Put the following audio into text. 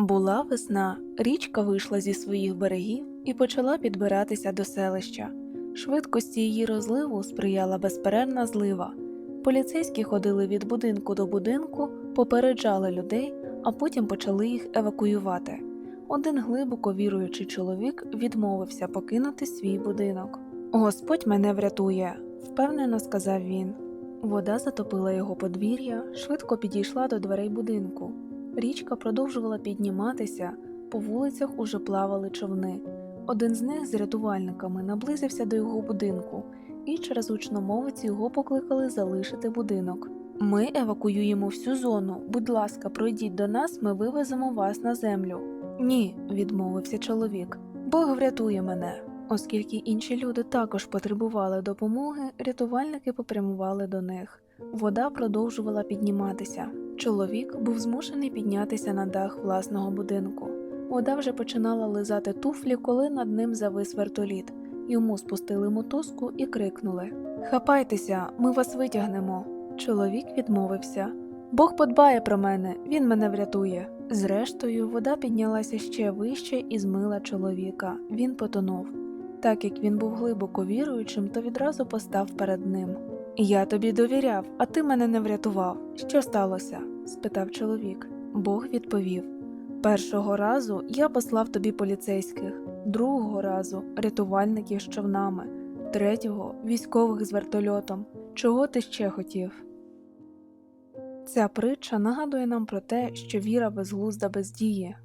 Була весна, річка вийшла зі своїх берегів і почала підбиратися до селища. Швидкості її розливу сприяла безперервна злива. Поліцейські ходили від будинку до будинку, попереджали людей, а потім почали їх евакуювати. Один глибоко віруючий чоловік відмовився покинути свій будинок. Господь мене врятує, впевнено сказав він. Вода затопила його подвір'я, швидко підійшла до дверей будинку. Річка продовжувала підніматися, по вулицях уже плавали човни. Один з них з рятувальниками наблизився до його будинку, і через гучномовець його покликали залишити будинок. Ми евакуюємо всю зону. Будь ласка, пройдіть до нас, ми вивеземо вас на землю. Ні, відмовився чоловік. Бог врятує мене. Оскільки інші люди також потребували допомоги, рятувальники попрямували до них. Вода продовжувала підніматися. Чоловік був змушений піднятися на дах власного будинку. Вода вже починала лизати туфлі, коли над ним завис вертоліт. Йому спустили мотузку і крикнули: Хапайтеся, ми вас витягнемо. Чоловік відмовився. Бог подбає про мене, він мене врятує. Зрештою, вода піднялася ще вище і змила чоловіка. Він потонув. Так як він був глибоко віруючим, то відразу постав перед ним. Я тобі довіряв, а ти мене не врятував. Що сталося? спитав чоловік. Бог відповів: Першого разу я послав тобі поліцейських, другого разу рятувальників з човнами, третього військових з вертольотом. Чого ти ще хотів? Ця притча нагадує нам про те, що віра безглузда без дії,